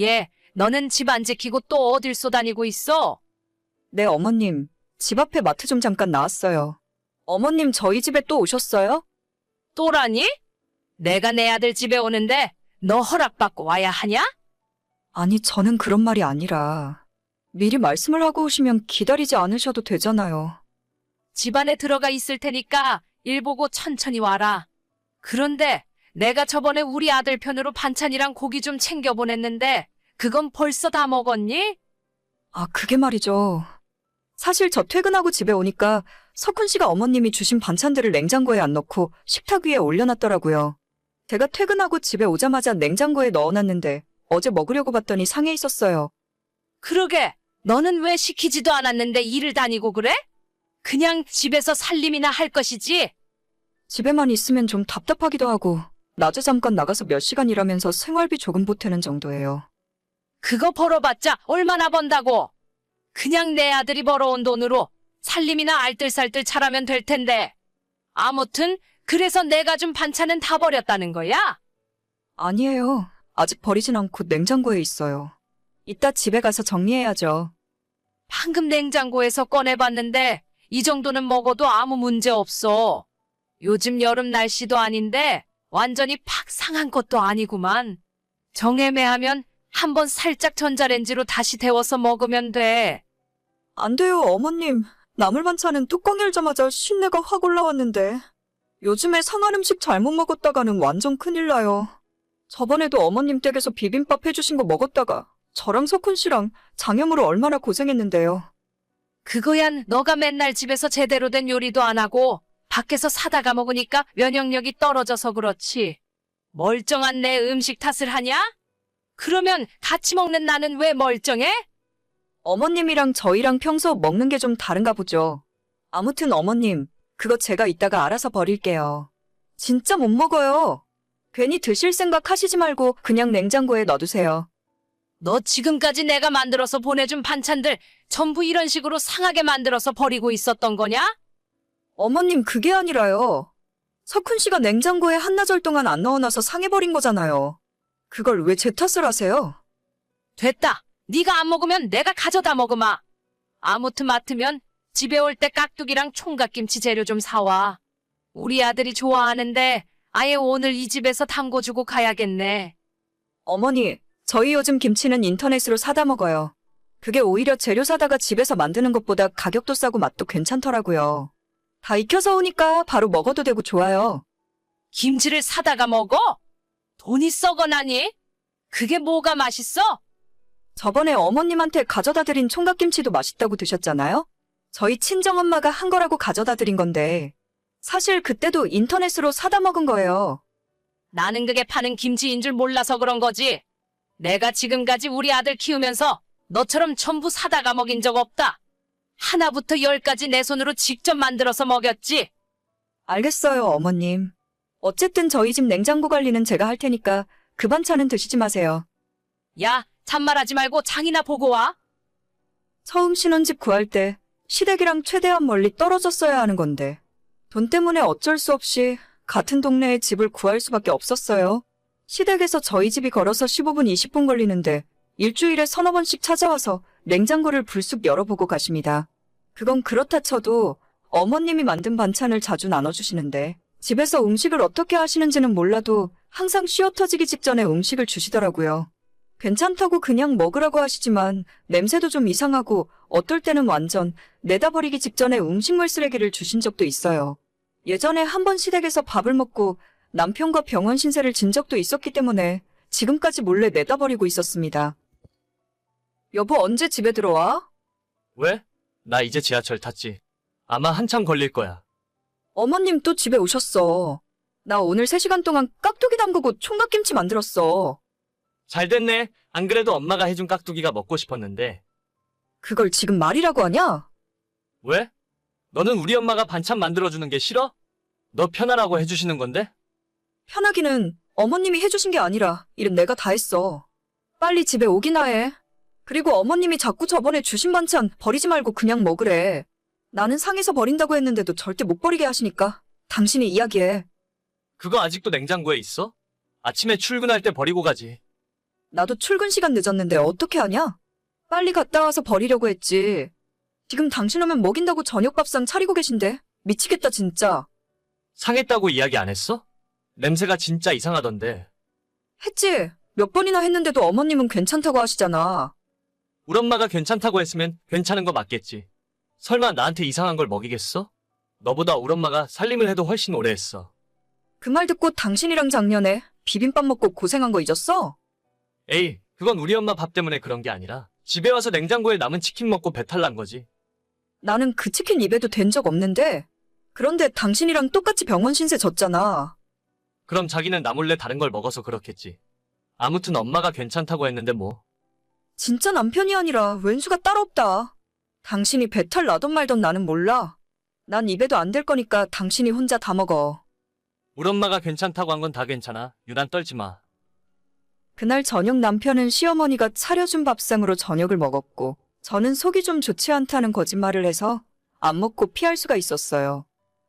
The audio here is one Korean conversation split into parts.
얘, 너는 집 안 지키고 또 어딜 쏘다니고 있어? 네, 어머님. 집 앞에 마트 좀 잠깐 나왔어요. 어머님, 저희 집에 또 오셨어요? 또라니? 내가 내 아들 집에 오는데 너 허락받고 와야 하냐? 아니, 저는 그런 말이 아니라. 미리 말씀을 하고 오시면 기다리지 않으셔도 되잖아요. 집 안에 들어가 있을 테니까 일 보고 천천히 와라. 그런데 내가 저번에 우리 아들 편으로 반찬이랑 고기 좀 챙겨 보냈는데 그건 벌써 다 먹었니? 아, 그게 말이죠. 사실 저 퇴근하고 집에 오니까 석훈 씨가 어머님이 주신 반찬들을 냉장고에 안 넣고 식탁 위에 올려놨더라고요. 제가 퇴근하고 집에 오자마자 냉장고에 넣어놨는데 어제 먹으려고 봤더니 상해 있었어요. 그러게, 너는 왜 시키지도 않았는데 일을 다니고 그래? 그냥 집에서 살림이나 할 것이지. 집에만 있으면 좀 답답하기도 하고 낮에 잠깐 나가서 몇 시간 일하면서 생활비 조금 보태는 정도예요. 그거 벌어봤자 얼마나 번다고. 그냥 내 아들이 벌어온 돈으로 살림이나 알뜰살뜰 차라면 될 텐데. 아무튼 그래서 내가 준 반찬은 다 버렸다는 거야? 아니에요. 아직 버리진 않고 냉장고에 있어요. 이따 집에 가서 정리해야죠. 방금 냉장고에서 꺼내봤는데 이 정도는 먹어도 아무 문제 없어. 요즘 여름 날씨도 아닌데 완전히 팍 상한 것도 아니구만. 정애매하면 한번 살짝 전자레인지로 다시 데워서 먹으면 돼. 안 돼요, 어머님. 나물 반찬은 뚜껑 열자마자 신내가 확 올라왔는데. 요즘에 상한 음식 잘못 먹었다가는 완전 큰일 나요. 저번에도 어머님 댁에서 비빔밥 해주신 거 먹었다가 저랑 석훈 씨랑 장염으로 얼마나 고생했는데요. 그거야 너가 맨날 집에서 제대로 된 요리도 안 하고 밖에서 사다가 먹으니까 면역력이 떨어져서 그렇지. 멀쩡한 내 음식 탓을 하냐? 그러면 같이 먹는 나는 왜 멀쩡해? 어머님이랑 저희랑 평소 먹는 게 좀 다른가 보죠. 아무튼 어머님, 그거 제가 이따가 알아서 버릴게요. 진짜 못 먹어요. 괜히 드실 생각 하시지 말고 그냥 냉장고에 넣어두세요. 너 지금까지 내가 만들어서 보내준 반찬들 전부 이런 식으로 상하게 만들어서 버리고 있었던 거냐? 어머님, 그게 아니라요. 석훈 씨가 냉장고에 한나절 동안 안 넣어놔서 상해버린 거잖아요. 그걸 왜 제 탓을 하세요? 됐다. 네가 안 먹으면 내가 가져다 먹으마. 아무튼 맡으면 집에 올 때 깍두기랑 총각김치 재료 좀 사와. 우리 아들이 좋아하는데 아예 오늘 이 집에서 담궈주고 가야겠네. 어머니, 저희 요즘 김치는 인터넷으로 사다 먹어요. 그게 오히려 재료 사다가 집에서 만드는 것보다 가격도 싸고 맛도 괜찮더라고요. 다 익혀서 오니까 바로 먹어도 되고 좋아요. 김치를 사다가 먹어? 돈이 썩어나니? 그게 뭐가 맛있어? 저번에 어머님한테 가져다 드린 총각김치도 맛있다고 드셨잖아요? 저희 친정엄마가 한 거라고 가져다 드린 건데, 사실 그때도 인터넷으로 사다 먹은 거예요. 나는 그게 파는 김치인 줄 몰라서 그런 거지. 내가 지금까지 우리 아들 키우면서 너처럼 전부 사다가 먹인 적 없다. 하나부터 열까지 내 손으로 직접 만들어서 먹였지. 알겠어요, 어머님. 어쨌든 저희 집 냉장고 관리는 제가 할 테니까 그 반찬은 드시지 마세요. 야, 잔말하지 말고 장이나 보고 와. 처음 신혼집 구할 때 시댁이랑 최대한 멀리 떨어졌어야 하는 건데 돈 때문에 어쩔 수 없이 같은 동네에 집을 구할 수밖에 없었어요. 시댁에서 저희 집이 걸어서 15분, 20분 걸리는데 일주일에 서너 번씩 찾아와서 냉장고를 불쑥 열어보고 가십니다. 그건 그렇다 쳐도 어머님이 만든 반찬을 자주 나눠주시는데 집에서 음식을 어떻게 하시는지는 몰라도 항상 쉬어 터지기 직전에 음식을 주시더라고요. 괜찮다고 그냥 먹으라고 하시지만 냄새도 좀 이상하고 어떨 때는 완전 내다 버리기 직전에 음식물 쓰레기를 주신 적도 있어요. 예전에 한 번 시댁에서 밥을 먹고 남편과 병원 신세를 진 적도 있었기 때문에 지금까지 몰래 내다 버리고 있었습니다. 여보 언제 집에 들어와? 왜? 나 이제 지하철 탔지. 아마 한참 걸릴 거야. 어머님 또 집에 오셨어. 나 오늘 3시간 동안 깍두기 담그고 총각김치 만들었어. 잘 됐네. 안 그래도 엄마가 해준 깍두기가 먹고 싶었는데. 그걸 지금 말이라고 하냐? 왜? 너는 우리 엄마가 반찬 만들어주는 게 싫어? 너 편하라고 해주시는 건데? 편하기는 어머님이 해주신 게 아니라 일은 내가 다 했어. 빨리 집에 오기나 해. 그리고 어머님이 자꾸 저번에 주신 반찬 버리지 말고 그냥 먹으래. 나는 상해서 버린다고 했는데도 절대 못 버리게 하시니까 당신이 이야기해. 그거 아직도 냉장고에 있어? 아침에 출근할 때 버리고 가지. 나도 출근 시간 늦었는데 어떻게 하냐? 빨리 갔다 와서 버리려고 했지. 지금 당신 오면 먹인다고 저녁밥상 차리고 계신데 미치겠다 진짜. 상했다고 이야기 안 했어? 냄새가 진짜 이상하던데. 했지. 몇 번이나 했는데도 어머님은 괜찮다고 하시잖아. 우리 엄마가 괜찮다고 했으면 괜찮은 거 맞겠지. 설마 나한테 이상한 걸 먹이겠어? 너보다 우리 엄마가 살림을 해도 훨씬 오래 했어. 그 말 듣고 당신이랑 작년에 비빔밥 먹고 고생한 거 잊었어? 에이, 그건 우리 엄마 밥 때문에 그런 게 아니라 집에 와서 냉장고에 남은 치킨 먹고 배탈 난 거지. 나는 그 치킨 입에도 댄적 없는데. 그런데 당신이랑 똑같이 병원 신세 졌잖아. 그럼 자기는 나 몰래 다른 걸 먹어서 그렇겠지. 아무튼 엄마가 괜찮다고 했는데 뭐. 진짜 남편이 아니라 왼수가 따로 없다. 당신이 배탈 나던 말던 나는 몰라. 난 입에도 안 될 거니까 당신이 혼자 다 먹어. 우리 엄마가 괜찮다고 한 건 다 괜찮아. 유난 떨지 마. 그날 저녁 남편은 시어머니가 차려준 밥상으로 저녁을 먹었고, 저는 속이 좀 좋지 않다는 거짓말을 해서 안 먹고 피할 수가 있었어요.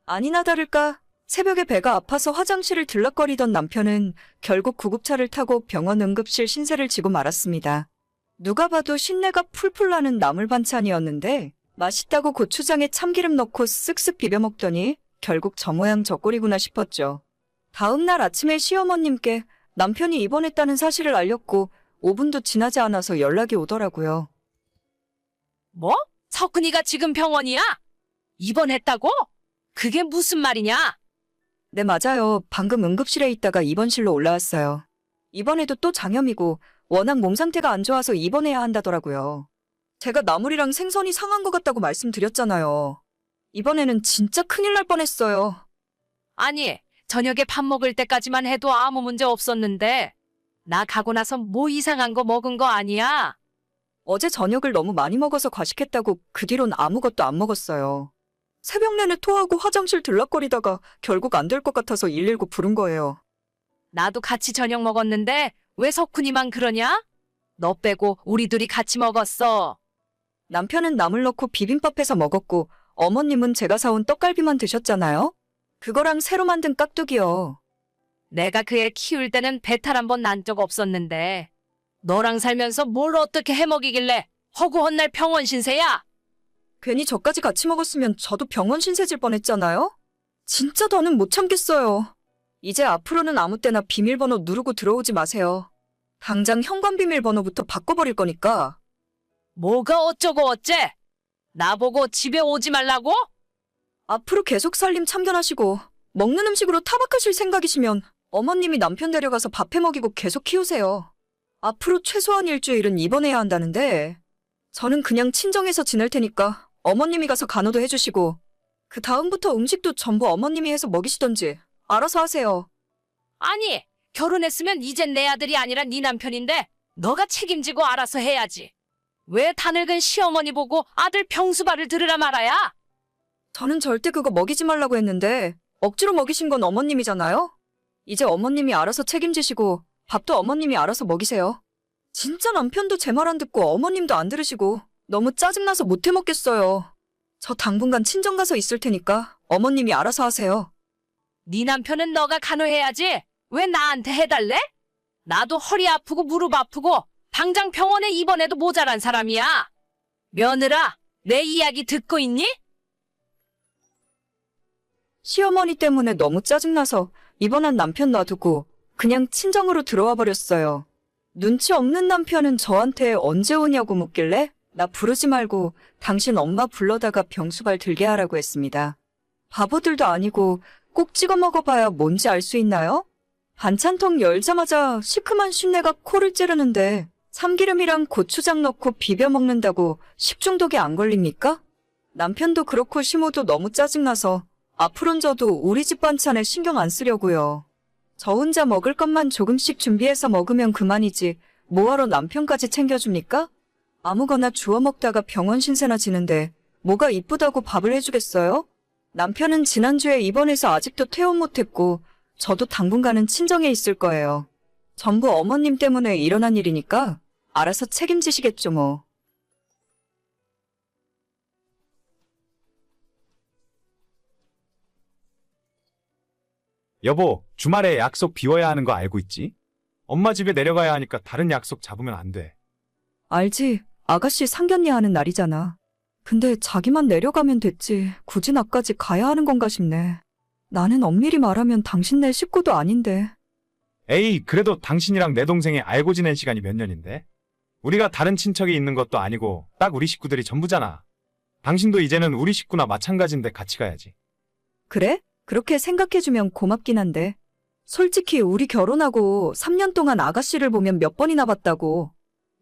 아니나 다를까, 새벽에 배가 아파서 화장실을 들락거리던 남편은 결국 구급차를 타고 병원 응급실 신세를 지고 말았습니다. 누가 봐도 신내가 풀풀 나는 나물 반찬이었는데, 맛있다고 고추장에 참기름 넣고 쓱쓱 비벼 먹더니 결국 저 모양 저 꼴이구나 싶었죠. 다음 날 아침에 시어머님께 남편이 입원했다는 사실을 알렸고 5분도 지나지 않아서 연락이 오더라고요. 뭐? 석근이가 지금 병원이야? 입원했다고? 그게 무슨 말이냐? 네, 맞아요. 방금 응급실에 있다가 입원실로 올라왔어요. 이번에도 또 장염이고 워낙 몸 상태가 안 좋아서 입원해야 한다더라고요. 제가 나물이랑 생선이 상한 것 같다고 말씀드렸잖아요. 이번에는 진짜 큰일 날 뻔했어요. 아니, 저녁에 밥 먹을 때까지만 해도 아무 문제 없었는데, 나 가고 나서 뭐 이상한 거 먹은 거 아니야? 어제 저녁을 너무 많이 먹어서 과식했다고 그 뒤론 아무것도 안 먹었어요. 새벽 내내 토하고 화장실 들락거리다가 결국 안 될 것 같아서 119 부른 거예요. 나도 같이 저녁 먹었는데, 왜 석훈이만 그러냐? 너 빼고 우리 둘이 같이 먹었어. 남편은 나물 넣고 비빔밥 해서 먹었고 어머님은 제가 사온 떡갈비만 드셨잖아요. 그거랑 새로 만든 깍두기요. 내가 그 애 키울 때는 배탈 한 번 난 적 없었는데, 너랑 살면서 뭘 어떻게 해 먹이길래 허구 헛날 병원 신세야? 괜히 저까지 같이 먹었으면 저도 병원 신세질 뻔했잖아요. 진짜 더는 못 참겠어요. 이제 앞으로는 아무 때나 비밀번호 누르고 들어오지 마세요. 당장 현관 비밀번호부터 바꿔버릴 거니까. 뭐가 어쩌고 어째? 나보고 집에 오지 말라고? 앞으로 계속 살림 참견하시고 먹는 음식으로 타박하실 생각이시면 어머님이 남편 데려가서 밥해 먹이고 계속 키우세요. 앞으로 최소한 일주일은 입원해야 한다는데 저는 그냥 친정에서 지낼 테니까 어머님이 가서 간호도 해주시고 그 다음부터 음식도 전부 어머님이 해서 먹이시던지 알아서 하세요. 아니, 결혼했으면 이젠 내 아들이 아니라 네 남편인데 너가 책임지고 알아서 해야지. 왜 다늙은 시어머니 보고 아들 병수발을 들으라 말아야? 저는 절대 그거 먹이지 말라고 했는데 억지로 먹이신 건 어머님이잖아요? 이제 어머님이 알아서 책임지시고 밥도 어머님이 알아서 먹이세요. 진짜 남편도 제 말 안 듣고 어머님도 안 들으시고 너무 짜증나서 못 해 먹겠어요. 저 당분간 친정 가서 있을 테니까 어머님이 알아서 하세요. 네 남편은 너가 간호해야지. 왜 나한테 해달래? 나도 허리 아프고 무릎 아프고 당장 병원에 입원해도 모자란 사람이야. 며느라, 내 이야기 듣고 있니? 시어머니 때문에 너무 짜증나서 입원한 남편 놔두고 그냥 친정으로 들어와 버렸어요. 눈치 없는 남편은 저한테 언제 오냐고 묻길래 나 부르지 말고 당신 엄마 불러다가 병수발 들게 하라고 했습니다. 바보들도 아니고 꼭 찍어 먹어봐야 뭔지 알 수 있나요? 반찬통 열자마자 시큼한 쉰내가 코를 찌르는데 참기름이랑 고추장 넣고 비벼 먹는다고 식중독에 안 걸립니까? 남편도 그렇고 시모도 너무 짜증나서 앞으론 저도 우리 집 반찬에 신경 안 쓰려고요. 저 혼자 먹을 것만 조금씩 준비해서 먹으면 그만이지 뭐하러 남편까지 챙겨줍니까? 아무거나 주워 먹다가 병원 신세나 지는데 뭐가 이쁘다고 밥을 해주겠어요? 남편은 지난주에 입원해서 아직도 퇴원 못했고 저도 당분간은 친정에 있을 거예요. 전부 어머님 때문에 일어난 일이니까 알아서 책임지시겠죠 뭐. 여보, 주말에 약속 비워야 하는 거 알고 있지? 엄마 집에 내려가야 하니까 다른 약속 잡으면 안 돼. 알지. 아가씨 상견례 하는 날이잖아. 근데 자기만 내려가면 됐지. 굳이 나까지 가야 하는 건가 싶네. 나는 엄밀히 말하면 당신네 식구도 아닌데. 에이, 그래도 당신이랑 내 동생이 알고 지낸 시간이 몇 년인데? 우리가 다른 친척이 있는 것도 아니고 딱 우리 식구들이 전부잖아. 당신도 이제는 우리 식구나 마찬가지인데 같이 가야지. 그래? 그렇게 생각해주면 고맙긴 한데. 솔직히 우리 결혼하고 3년 동안 아가씨를 보면 몇 번이나 봤다고.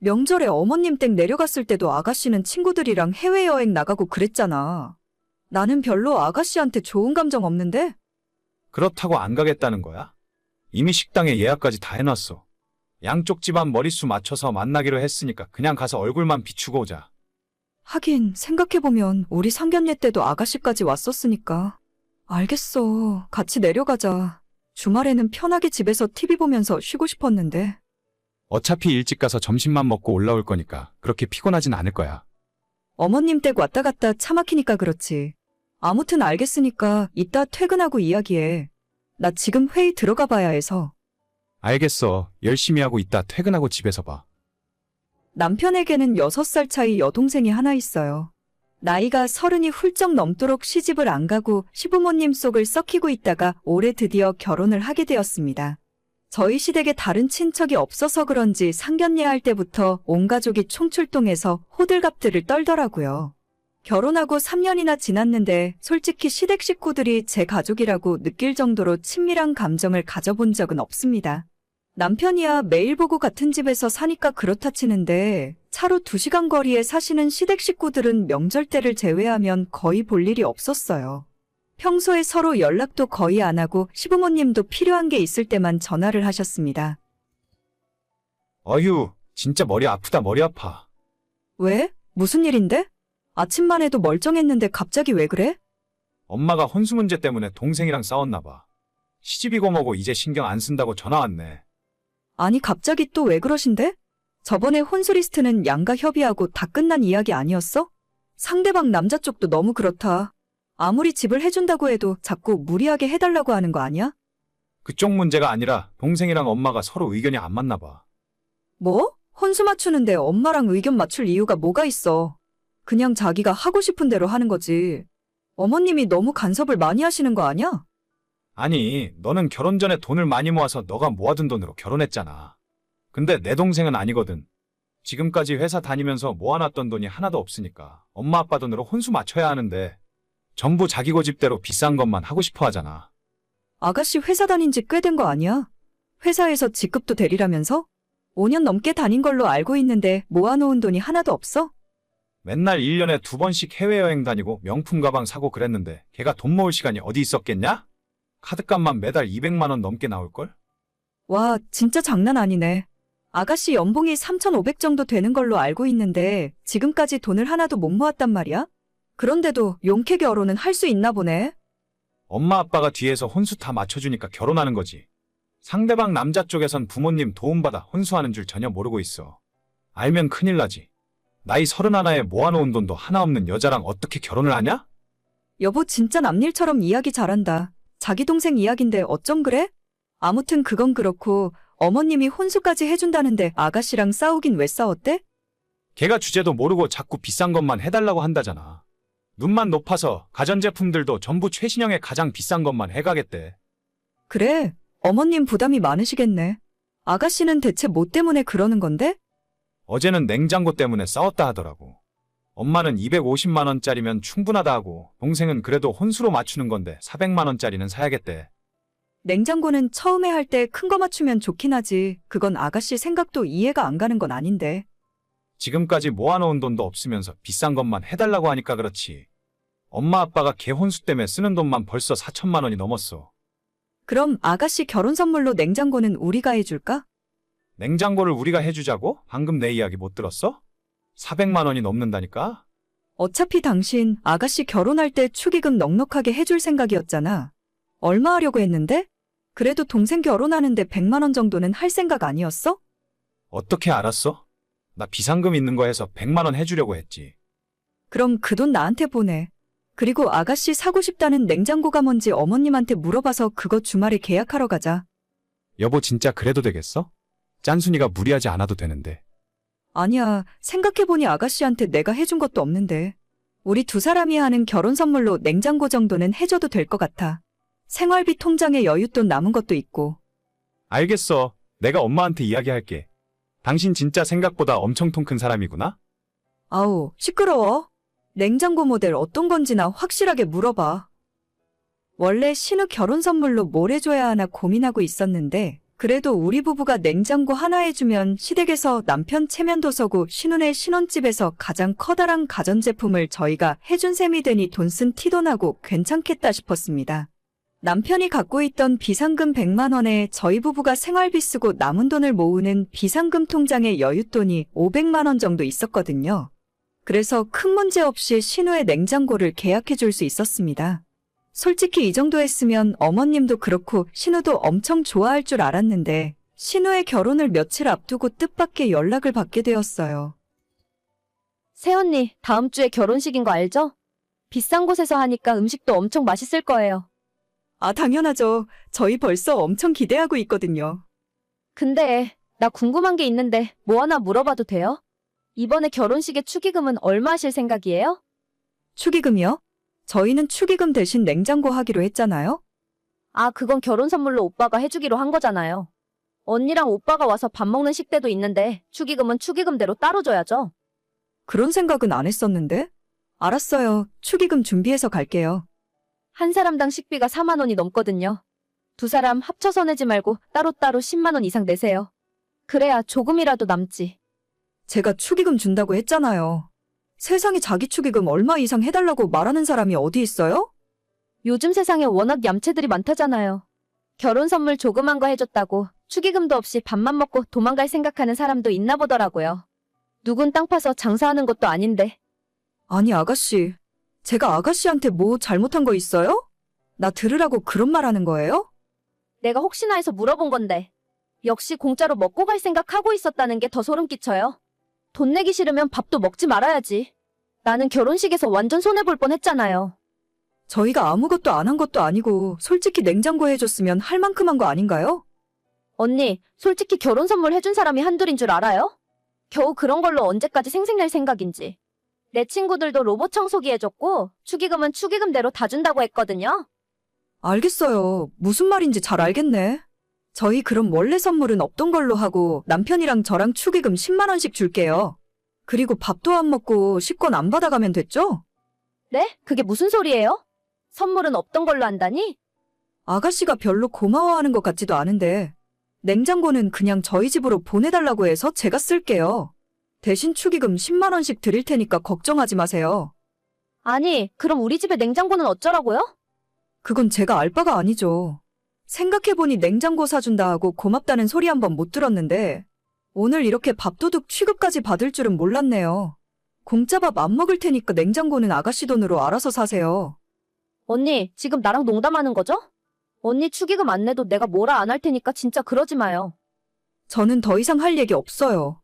명절에 어머님 댁 내려갔을 때도 아가씨는 친구들이랑 해외여행 나가고 그랬잖아. 나는 별로 아가씨한테 좋은 감정 없는데? 그렇다고 안 가겠다는 거야? 이미 식당에 예약까지 다 해놨어. 양쪽 집안 머릿수 맞춰서 만나기로 했으니까 그냥 가서 얼굴만 비추고 오자. 하긴 생각해보면 우리 상견례 때도 아가씨까지 왔었으니까. 알겠어. 같이 내려가자. 주말에는 편하게 집에서 TV 보면서 쉬고 싶었는데. 어차피 일찍 가서 점심만 먹고 올라올 거니까 그렇게 피곤하진 않을 거야. 어머님 댁 왔다 갔다 차 막히니까 그렇지. 아무튼 알겠으니까 이따 퇴근하고 이야기해. 나 지금 회의 들어가 봐야 해서. 알겠어. 열심히 하고 이따 퇴근하고 집에서 봐. 남편에게는 6살 차이 여동생이 하나 있어요. 나이가 서른이 훌쩍 넘도록 시집을 안 가고 시부모님 속을 썩히고 있다가 올해 드디어 결혼을 하게 되었습니다. 저희 시댁에 다른 친척이 없어서 그런지 상견례 할 때부터 온 가족이 총출동해서 호들갑들을 떨더라고요. 결혼하고 3년이나 지났는데 솔직히 시댁 식구들이 제 가족이라고 느낄 정도로 친밀한 감정을 가져본 적은 없습니다. 남편이야 매일 보고 같은 집에서 사니까 그렇다 치는데 차로 2시간 거리에 사시는 시댁 식구들은 명절 때를 제외하면 거의 볼 일이 없었어요. 평소에 서로 연락도 거의 안 하고 시부모님도 필요한 게 있을 때만 전화를 하셨습니다. 어휴, 진짜 머리 아프다 머리 아파. 왜? 무슨 일인데? 아침만 해도 멀쩡했는데 갑자기 왜 그래? 엄마가 혼수 문제 때문에 동생이랑 싸웠나 봐. 시집이고 뭐고 이제 신경 안 쓴다고 전화 왔네. 아니 갑자기 또 왜 그러신데? 저번에 혼수 리스트는 양가 협의하고 다 끝난 이야기 아니었어? 상대방 남자 쪽도 너무 그렇다. 아무리 집을 해준다고 해도 자꾸 무리하게 해달라고 하는 거 아니야? 그쪽 문제가 아니라 동생이랑 엄마가 서로 의견이 안 맞나 봐. 뭐? 혼수 맞추는데 엄마랑 의견 맞출 이유가 뭐가 있어? 그냥 자기가 하고 싶은 대로 하는 거지. 어머님이 너무 간섭을 많이 하시는 거 아니야? 아니, 너는 결혼 전에 돈을 많이 모아서 너가 모아둔 돈으로 결혼했잖아. 근데 내 동생은 아니거든. 지금까지 회사 다니면서 모아놨던 돈이 하나도 없으니까 엄마 아빠 돈으로 혼수 맞춰야 하는데 전부 자기 고집대로 비싼 것만 하고 싶어 하잖아. 아가씨 회사 다닌 지 꽤 된 거 아니야? 회사에서 직급도 대리라면서? 5년 넘게 다닌 걸로 알고 있는데 모아놓은 돈이 하나도 없어? 맨날 1년에 두 번씩 해외여행 다니고 명품 가방 사고 그랬는데 걔가 돈 모을 시간이 어디 있었겠냐? 카드값만 매달 200만 원 넘게 나올걸? 와, 진짜 장난 아니네. 아가씨 연봉이 3,500 정도 되는 걸로 알고 있는데 지금까지 돈을 하나도 못 모았단 말이야? 그런데도 용케 결혼은 할 수 있나 보네. 엄마 아빠가 뒤에서 혼수 다 맞춰주니까 결혼하는 거지. 상대방 남자 쪽에선 부모님 도움받아 혼수하는 줄 전혀 모르고 있어. 알면 큰일 나지. 나이 서른 하나에 모아놓은 돈도 하나 없는 여자랑 어떻게 결혼을 하냐? 여보 진짜 남일처럼 이야기 잘한다. 자기 동생 이야긴데 어쩜 그래? 아무튼 그건 그렇고 어머님이 혼수까지 해준다는데 아가씨랑 싸우긴 왜 싸웠대? 걔가 주제도 모르고 자꾸 비싼 것만 해달라고 한다잖아. 눈만 높아서 가전제품들도 전부 최신형의 가장 비싼 것만 해가겠대. 그래, 어머님 부담이 많으시겠네. 아가씨는 대체 뭐 때문에 그러는 건데? 어제는 냉장고 때문에 싸웠다 하더라고. 엄마는 250만 원짜리면 충분하다 하고 동생은 그래도 혼수로 맞추는 건데 400만 원짜리는 사야겠대. 냉장고는 처음에 할 때 큰 거 맞추면 좋긴 하지. 그건 아가씨 생각도 이해가 안 가는 건 아닌데. 지금까지 모아놓은 돈도 없으면서 비싼 것만 해달라고 하니까 그렇지. 엄마 아빠가 걔 혼수 때문에 쓰는 돈만 벌써 4천만 원이 넘었어. 그럼 아가씨 결혼 선물로 냉장고는 우리가 해줄까? 냉장고를 우리가 해주자고? 방금 내 이야기 못 들었어? 400만 원이 넘는다니까? 어차피 당신 아가씨 결혼할 때 축의금 넉넉하게 해줄 생각이었잖아. 얼마 하려고 했는데? 그래도 동생 결혼하는데 100만 원 정도는 할 생각 아니었어? 어떻게 알았어? 나 비상금 있는 거 해서 100만 원 해주려고 했지. 그럼 그 돈 나한테 보내. 그리고 아가씨 사고 싶다는 냉장고가 뭔지 어머님한테 물어봐서 그거 주말에 계약하러 가자. 여보 진짜 그래도 되겠어? 짠순이가 무리하지 않아도 되는데. 아니야, 생각해보니 아가씨한테 내가 해준 것도 없는데. 우리 두 사람이 하는 결혼 선물로 냉장고 정도는 해줘도 될 것 같아. 생활비 통장에 여윳돈 남은 것도 있고. 알겠어. 내가 엄마한테 이야기할게. 당신 진짜 생각보다 엄청 통 큰 사람이구나? 아우, 시끄러워. 냉장고 모델 어떤 건지나 확실하게 물어봐. 원래 신우 결혼 선물로 뭘 해줘야 하나 고민하고 있었는데, 그래도 우리 부부가 냉장고 하나 해주면 시댁에서 남편 체면도 서고 신혼의 신혼집에서 가장 커다란 가전제품을 저희가 해준 셈이 되니 돈 쓴 티도 나고 괜찮겠다 싶었습니다. 남편이 갖고 있던 비상금 100만 원에 저희 부부가 생활비 쓰고 남은 돈을 모으는 비상금 통장에 여윳돈이 500만 원 정도 있었거든요. 그래서 큰 문제 없이 신우의 냉장고를 계약해 줄 수 있었습니다. 솔직히 이 정도 했으면 어머님도 그렇고 신우도 엄청 좋아할 줄 알았는데 신우의 결혼을 며칠 앞두고 뜻밖의 연락을 받게 되었어요. 새언니, 다음 주에 결혼식인 거 알죠? 비싼 곳에서 하니까 음식도 엄청 맛있을 거예요. 아, 당연하죠. 저희 벌써 엄청 기대하고 있거든요. 근데 나 궁금한 게 있는데 뭐 하나 물어봐도 돼요? 이번에 결혼식의 축의금은 얼마 하실 생각이에요? 축의금이요? 저희는 축의금 대신 냉장고 하기로 했잖아요. 아, 그건 결혼 선물로 오빠가 해주기로 한 거잖아요. 언니랑 오빠가 와서 밥 먹는 식대도 있는데 축의금은 축의금대로 따로 줘야죠. 그런 생각은 안 했었는데? 알았어요. 축의금 준비해서 갈게요. 한 사람당 식비가 4만 원이 넘거든요. 두 사람 합쳐서 내지 말고 따로따로 10만 원 이상 내세요. 그래야 조금이라도 남지. 제가 축의금 준다고 했잖아요. 세상에 자기 축의금 얼마 이상 해달라고 말하는 사람이 어디 있어요? 요즘 세상에 워낙 얌체들이 많다잖아요. 결혼 선물 조그만 거 해줬다고 축의금도 없이 밥만 먹고 도망갈 생각하는 사람도 있나 보더라고요. 누군 땅 파서 장사하는 것도 아닌데. 아니, 아가씨. 제가 아가씨한테 뭐 잘못한 거 있어요? 나 들으라고 그런 말 하는 거예요? 내가 혹시나 해서 물어본 건데. 역시 공짜로 먹고 갈 생각하고 있었다는 게 더 소름 끼쳐요. 돈 내기 싫으면 밥도 먹지 말아야지. 나는 결혼식에서 완전 손해볼 뻔 했잖아요. 저희가 아무것도 안 한 것도 아니고 솔직히 냉장고 해줬으면 할 만큼 한 거 아닌가요? 언니, 솔직히 결혼 선물 해준 사람이 한둘인 줄 알아요? 겨우 그런 걸로 언제까지 생색낼 생각인지. 내 친구들도 로봇 청소기 해줬고, 축의금은 축의금대로 다 준다고 했거든요. 알겠어요. 무슨 말인지 잘 알겠네. 저희 그럼 원래 선물은 없던 걸로 하고 남편이랑 저랑 축의금 10만 원씩 줄게요. 그리고 밥도 안 먹고 식권 안 받아가면 됐죠? 네? 그게 무슨 소리예요? 선물은 없던 걸로 한다니? 아가씨가 별로 고마워하는 것 같지도 않은데 냉장고는 그냥 저희 집으로 보내달라고 해서 제가 쓸게요. 대신 축의금 10만 원씩 드릴 테니까 걱정하지 마세요. 아니, 그럼 우리 집에 냉장고는 어쩌라고요? 그건 제가 알 바가 아니죠. 생각해보니 냉장고 사준다 하고 고맙다는 소리 한 번 못 들었는데 오늘 이렇게 밥도둑 취급까지 받을 줄은 몰랐네요. 공짜밥 안 먹을 테니까 냉장고는 아가씨 돈으로 알아서 사세요. 언니, 지금 나랑 농담하는 거죠? 언니 축의금 안 내도 내가 뭐라 안 할 테니까 진짜 그러지 마요. 저는 더 이상 할 얘기 없어요.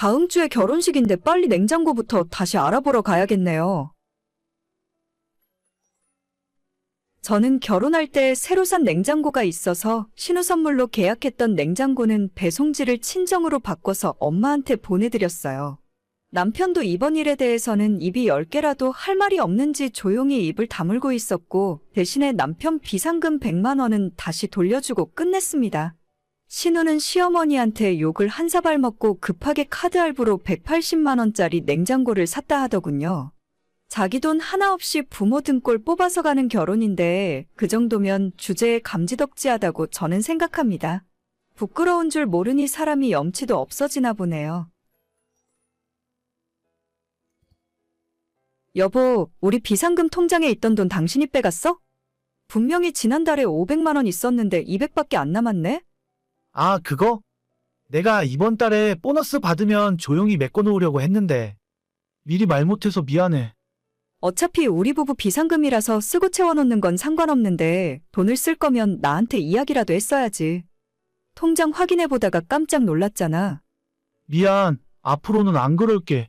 다음 주에 결혼식인데 빨리 냉장고부터 다시 알아보러 가야겠네요. 저는 결혼할 때 새로 산 냉장고가 있어서 신우 선물로 계약했던 냉장고는 배송지를 친정으로 바꿔서 엄마한테 보내드렸어요. 남편도 이번 일에 대해서는 입이 10개라도 할 말이 없는지 조용히 입을 다물고 있었고 대신에 남편 비상금 100만 원은 다시 돌려주고 끝냈습니다. 신우는 시어머니한테 욕을 한 사발 먹고 급하게 카드 할부로 180만 원짜리 냉장고를 샀다 하더군요. 자기 돈 하나 없이 부모 등골 뽑아서 가는 결혼인데 그 정도면 주제에 감지덕지하다고 저는 생각합니다. 부끄러운 줄 모르니 사람이 염치도 없어지나 보네요. 여보, 우리 비상금 통장에 있던 돈 당신이 빼갔어? 분명히 지난달에 500만 원 있었는데 200밖에 안 남았네? 아, 그거? 내가 이번 달에 보너스 받으면 조용히 메꿔놓으려고 했는데. 미리 말 못해서 미안해. 어차피 우리 부부 비상금이라서 쓰고 채워놓는 건 상관없는데 돈을 쓸 거면 나한테 이야기라도 했어야지. 통장 확인해보다가 깜짝 놀랐잖아. 미안. 앞으로는 안 그럴게.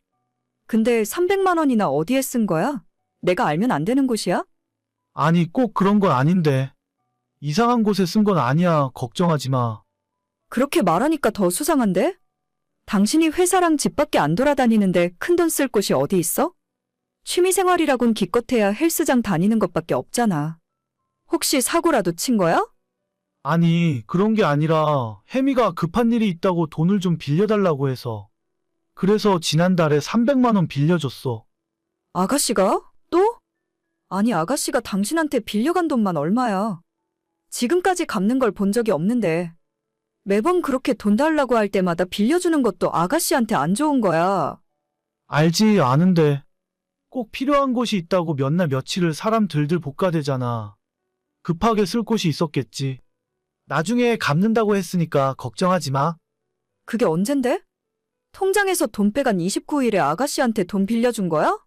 근데 300만 원이나 어디에 쓴 거야? 내가 알면 안 되는 곳이야? 아니, 꼭 그런 건 아닌데. 이상한 곳에 쓴 건 아니야. 걱정하지 마. 그렇게 말하니까 더 수상한데? 당신이 회사랑 집 밖에 안 돌아다니는데 큰돈 쓸 곳이 어디 있어? 취미생활이라곤 기껏해야 헬스장 다니는 것밖에 없잖아. 혹시 사고라도 친 거야? 아니, 그런 게 아니라 혜미가 급한 일이 있다고 돈을 좀 빌려달라고 해서. 그래서 지난달에 300만 원 빌려줬어. 아가씨가? 또? 아니, 아가씨가 당신한테 빌려간 돈만 얼마야? 지금까지 갚는 걸 본 적이 없는데. 매번 그렇게 돈 달라고 할 때마다 빌려주는 것도 아가씨한테 안 좋은 거야. 알지, 아는데. 꼭 필요한 곳이 있다고 몇 날 며칠을 사람 들들 볶아대잖아. 급하게 쓸 곳이 있었겠지. 나중에 갚는다고 했으니까 걱정하지 마. 그게 언젠데? 통장에서 돈 빼간 29일에 아가씨한테 돈 빌려준 거야?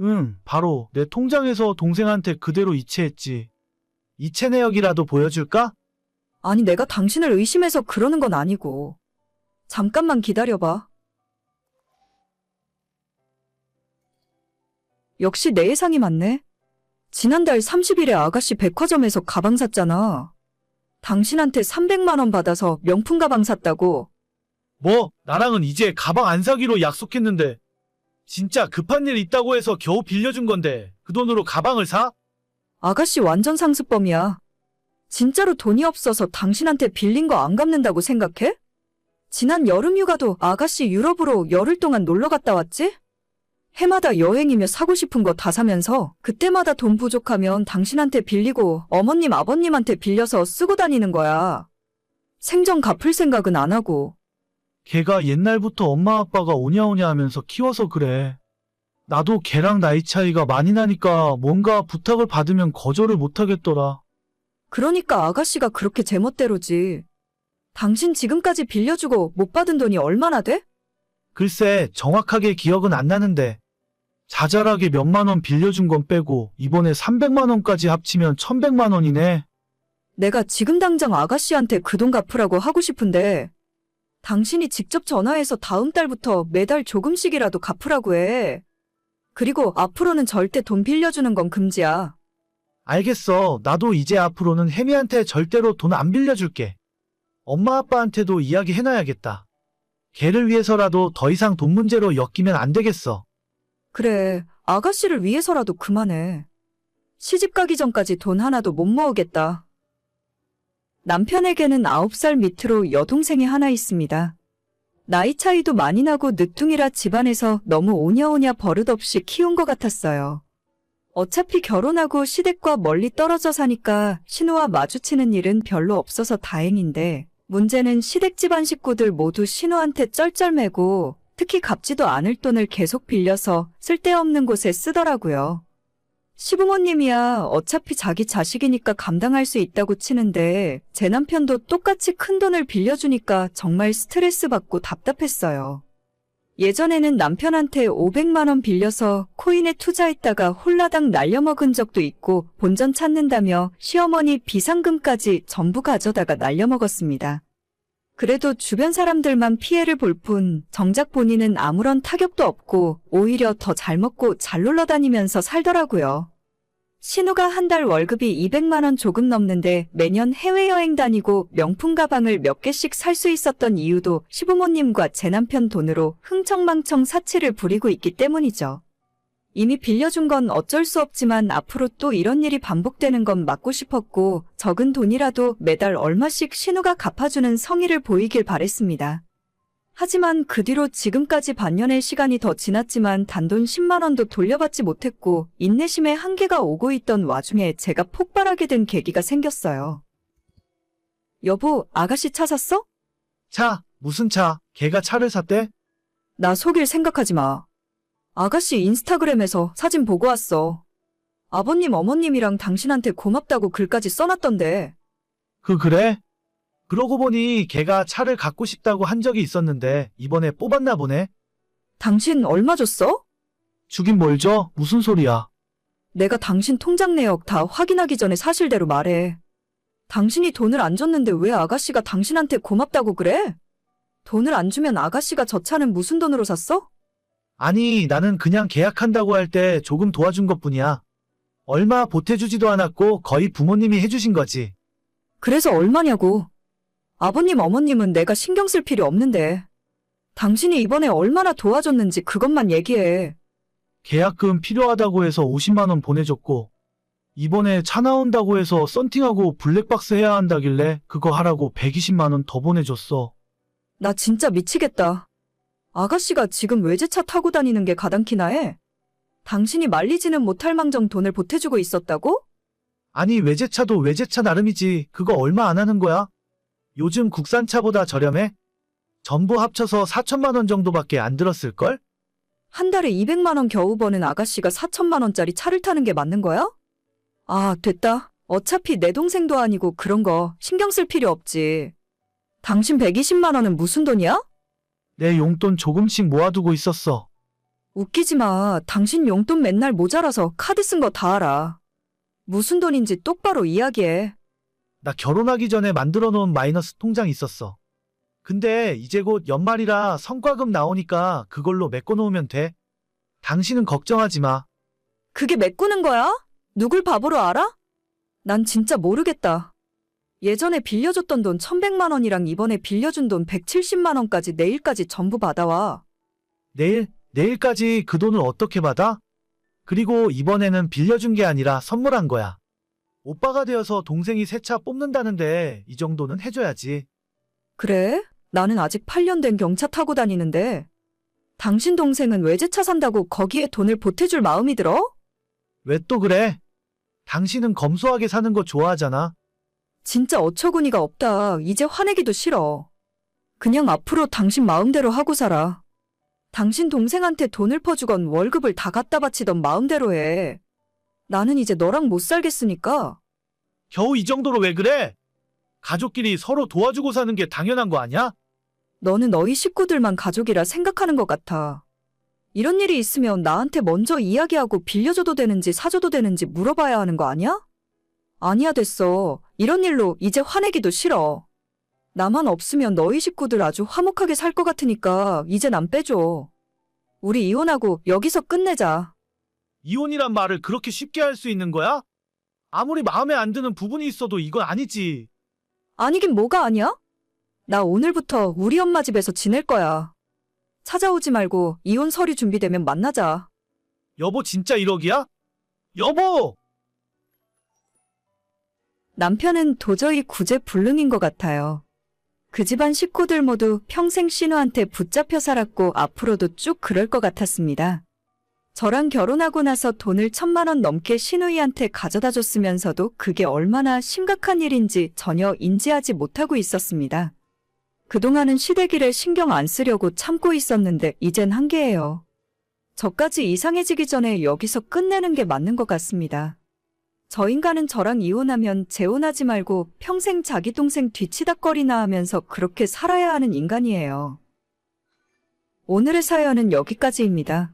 응, 바로 내 통장에서 동생한테 그대로 이체했지. 이체 내역이라도 보여줄까? 아니, 내가 당신을 의심해서 그러는 건 아니고. 잠깐만 기다려봐. 역시 내 예상이 맞네. 지난달 30일에 아가씨 백화점에서 가방 샀잖아. 당신한테 300만원 받아서 명품 가방 샀다고. 뭐, 나랑은 이제 가방 안 사기로 약속했는데. 진짜 급한 일 있다고 해서 겨우 빌려준 건데, 그 돈으로 가방을 사? 아가씨 완전 상습범이야. 진짜로 돈이 없어서 당신한테 빌린 거 안 갚는다고 생각해? 지난 여름 휴가도 아가씨 유럽으로 열흘 동안 놀러 갔다 왔지? 해마다 여행이며 사고 싶은 거 다 사면서 그때마다 돈 부족하면 당신한테 빌리고 어머님 아버님한테 빌려서 쓰고 다니는 거야. 생전 갚을 생각은 안 하고. 걔가 옛날부터 엄마 아빠가 오냐오냐 하면서 키워서 그래. 나도 걔랑 나이 차이가 많이 나니까 뭔가 부탁을 받으면 거절을 못 하겠더라. 그러니까 아가씨가 그렇게 제멋대로지. 당신 지금까지 빌려주고 못 받은 돈이 얼마나 돼? 글쎄, 정확하게 기억은 안 나는데. 자잘하게 몇만 원 빌려준 건 빼고 이번에 300만 원까지 합치면 1100만 원이네. 내가 지금 당장 아가씨한테 그 돈 갚으라고 하고 싶은데, 당신이 직접 전화해서 다음 달부터 매달 조금씩이라도 갚으라고 해. 그리고 앞으로는 절대 돈 빌려주는 건 금지야. 알겠어. 나도 이제 앞으로는 혜미한테 절대로 돈 안 빌려줄게. 엄마 아빠한테도 이야기해놔야겠다. 걔를 위해서라도 더 이상 돈 문제로 엮이면 안 되겠어. 그래, 아가씨를 위해서라도 그만해. 시집 가기 전까지 돈 하나도 못 모으겠다. 남편에게는 9살 밑으로 여동생이 하나 있습니다. 나이 차이도 많이 나고 늦둥이라 집안에서 너무 오냐오냐 버릇없이 키운 것 같았어요. 어차피 결혼하고 시댁과 멀리 떨어져 사니까 신우와 마주치는 일은 별로 없어서 다행인데, 문제는 시댁 집안 식구들 모두 신우한테 쩔쩔매고 특히 갚지도 않을 돈을 계속 빌려서 쓸데없는 곳에 쓰더라고요. 시부모님이야 어차피 자기 자식이니까 감당할 수 있다고 치는데 제 남편도 똑같이 큰 돈을 빌려주니까 정말 스트레스 받고 답답했어요. 예전에는 남편한테 500만 원 빌려서 코인에 투자했다가 홀라당 날려먹은 적도 있고 본전 찾는다며 시어머니 비상금까지 전부 가져다가 날려먹었습니다. 그래도 주변 사람들만 피해를 볼 뿐 정작 본인은 아무런 타격도 없고 오히려 더 잘 먹고 잘 놀러 다니면서 살더라고요. 신우가 한 달 월급이 200만 원 조금 넘는데 매년 해외여행 다니고 명품 가방을 몇 개씩 살 수 있었던 이유도 시부모님과 제 남편 돈으로 흥청망청 사치를 부리고 있기 때문이죠. 이미 빌려준 건 어쩔 수 없지만 앞으로 또 이런 일이 반복되는 건 막고 싶었고 적은 돈이라도 매달 얼마씩 신우가 갚아주는 성의를 보이길 바랬습니다. 하지만 그 뒤로 지금까지 반년의 시간이 더 지났지만 단돈 10만 원도 돌려받지 못했고 인내심에 한계가 오고 있던 와중에 제가 폭발하게 된 계기가 생겼어요. 여보, 아가씨 차 샀어? 차, 무슨 차? 걔가 차를 샀대? 나 속일 생각하지 마. 아가씨 인스타그램에서 사진 보고 왔어. 아버님, 어머님이랑 당신한테 고맙다고 글까지 써놨던데. 그, 그래? 그러고 보니 걔가 차를 갖고 싶다고 한 적이 있었는데 이번에 뽑았나 보네? 당신 얼마 줬어? 주긴 뭘 줘? 무슨 소리야? 내가 당신 통장 내역 다 확인하기 전에 사실대로 말해. 당신이 돈을 안 줬는데 왜 아가씨가 당신한테 고맙다고 그래? 돈을 안 주면 아가씨가 저 차는 무슨 돈으로 샀어? 아니, 나는 그냥 계약한다고 할 때 조금 도와준 것 뿐이야. 얼마 보태주지도 않았고 거의 부모님이 해주신 거지. 그래서 얼마냐고. 아버님, 어머님은 내가 신경 쓸 필요 없는데. 당신이 이번에 얼마나 도와줬는지 그것만 얘기해. 계약금 필요하다고 해서 50만 원 보내줬고 이번에 차 나온다고 해서 썬팅하고 블랙박스 해야 한다길래 그거 하라고 120만 원 더 보내줬어. 나 진짜 미치겠다. 아가씨가 지금 외제차 타고 다니는 게 가당키나 해? 당신이 말리지는 못할 망정 돈을 보태주고 있었다고? 아니 외제차도 외제차 나름이지 그거 얼마 안 하는 거야? 요즘 국산차보다 저렴해? 전부 합쳐서 4천만 원 정도밖에 안 들었을걸? 한 달에 200만 원 겨우 버는 아가씨가 4천만 원짜리 차를 타는 게 맞는 거야? 아, 됐다. 어차피 내 동생도 아니고 그런 거 신경 쓸 필요 없지. 당신 120만 원은 무슨 돈이야? 내 용돈 조금씩 모아두고 있었어. 웃기지 마. 당신 용돈 맨날 모자라서 카드 쓴 거 다 알아. 무슨 돈인지 똑바로 이야기해. 나 결혼하기 전에 만들어 놓은 마이너스 통장 있었어. 근데 이제 곧 연말이라 성과금 나오니까 그걸로 메꿔 놓으면 돼. 당신은 걱정하지 마. 그게 메꾸는 거야? 누굴 바보로 알아? 난 진짜 모르겠다. 예전에 빌려줬던 돈 1100만 원이랑 이번에 빌려준 돈 170만 원까지 내일까지 전부 받아와. 내일, 내일까지 그 돈을 어떻게 받아? 그리고 이번에는 빌려준 게 아니라 선물한 거야. 오빠가 되어서 동생이 새 차 뽑는다는데 이 정도는 해줘야지. 그래? 나는 아직 8년 된 경차 타고 다니는데. 당신 동생은 외제차 산다고 거기에 돈을 보태줄 마음이 들어? 왜 또 그래? 당신은 검소하게 사는 거 좋아하잖아. 진짜 어처구니가 없다. 이제 화내기도 싫어. 그냥 앞으로 당신 마음대로 하고 살아. 당신 동생한테 돈을 퍼주건 월급을 다 갖다 바치던 마음대로 해. 나는 이제 너랑 못 살겠으니까. 겨우 이 정도로 왜 그래? 가족끼리 서로 도와주고 사는 게 당연한 거 아니야? 너는 너희 식구들만 가족이라 생각하는 것 같아. 이런 일이 있으면 나한테 먼저 이야기하고 빌려줘도 되는지 사줘도 되는지 물어봐야 하는 거 아니야? 아니야 됐어. 이런 일로 이제 화내기도 싫어. 나만 없으면 너희 식구들 아주 화목하게 살 것 같으니까 이제 난 빼줘. 우리 이혼하고 여기서 끝내자. 이혼이란 말을 그렇게 쉽게 할 수 있는 거야? 아무리 마음에 안 드는 부분이 있어도 이건 아니지. 아니긴 뭐가 아니야? 나 오늘부터 우리 엄마 집에서 지낼 거야. 찾아오지 말고 이혼 서류 준비되면 만나자. 여보 진짜 1억이야? 여보! 남편은 도저히 구제불능인 것 같아요. 그 집안 식구들 모두 평생 신우한테 붙잡혀 살았고 앞으로도 쭉 그럴 것 같았습니다. 저랑 결혼하고 나서 돈을 천만 원 넘게 신우이한테 가져다 줬으면서도 그게 얼마나 심각한 일인지 전혀 인지하지 못하고 있었습니다. 그동안은 시댁일에 신경 안 쓰려고 참고 있었는데 이젠 한계예요. 저까지 이상해지기 전에 여기서 끝내는 게 맞는 것 같습니다. 저 인간은 저랑 이혼하면 재혼하지 말고 평생 자기 동생 뒤치다거리나 하면서 그렇게 살아야 하는 인간이에요. 오늘의 사연은 여기까지입니다.